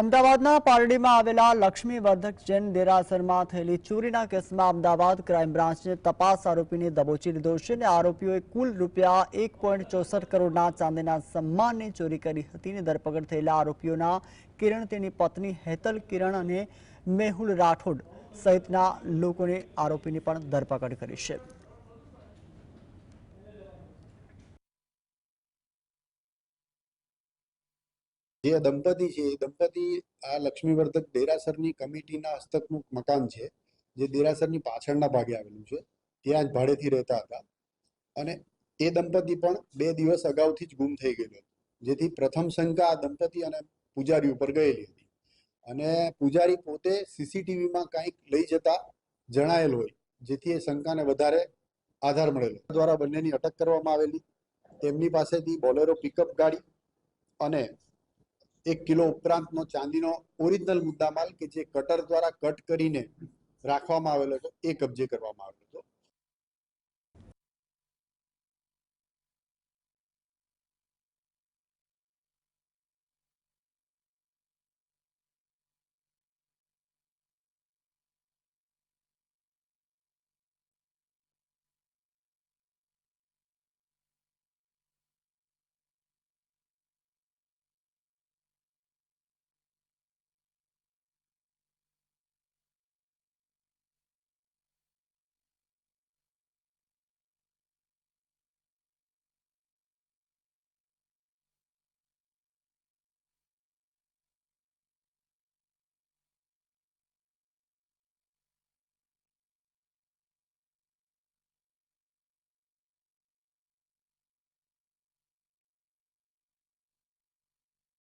અમદાવાદના પારડીમાં આવેલા લક્ષ્મીવર્ધક જૈન દેરાસરમાં થયેલી ચોરીના કેસમાં અમદાવાદ ક્રાઇમ બ્રાન્ચને તપાસ આરોપીને દબોચી લીધો છે અને આરોપીઓએ કુલ રૂપિયા એક કરોડના ચાંદીના સન્માનની ચોરી કરી હતી અને ધરપકડ થયેલા આરોપીઓના કિરણ, તેની પત્ની હેતલ કિરણ અને મેહુલ રાઠોડ સહિતના લોકોને આરોપીની પણ ધરપકડ કરી છે. જે દંપતી છે, એ દંપતી આ લક્ષ્મીવર્ધક દેરાસરની કમિટીના હસ્તકનું મકાન છે, જે દેરાસરની પાછળના ભાગે આવેલું છે, ત્યાં જ ભાડેથી રહેતા હતા. અને એ દંપતી પણ બે દિવસ અગાઉથી જ ગુમ થઈ ગયેલો જેથી પ્રથમ શંકા આ દંપતી અને પૂજારી ઉપર ગયેલી હતી. અને પૂજારી પોતે સીસીટીવીમાં કંઈક લઈ જતા જણાયેલ હોય, જેથી એ શંકાને વધારે આધાર મળેલો દ્વારા બંનેની અટક કરવામાં આવેલી, તેમની પાસેથી બોલેરો પિકઅપ ગાડી અને એક કિલો ઉપરાંતનો ચાંદીનો ઓરિજિનલ મુદ્દામાલ કે જે કટર દ્વારા કટ કરીને રાખવામાં આવેલો હતો એ કબજે કરવામાં આવ્યો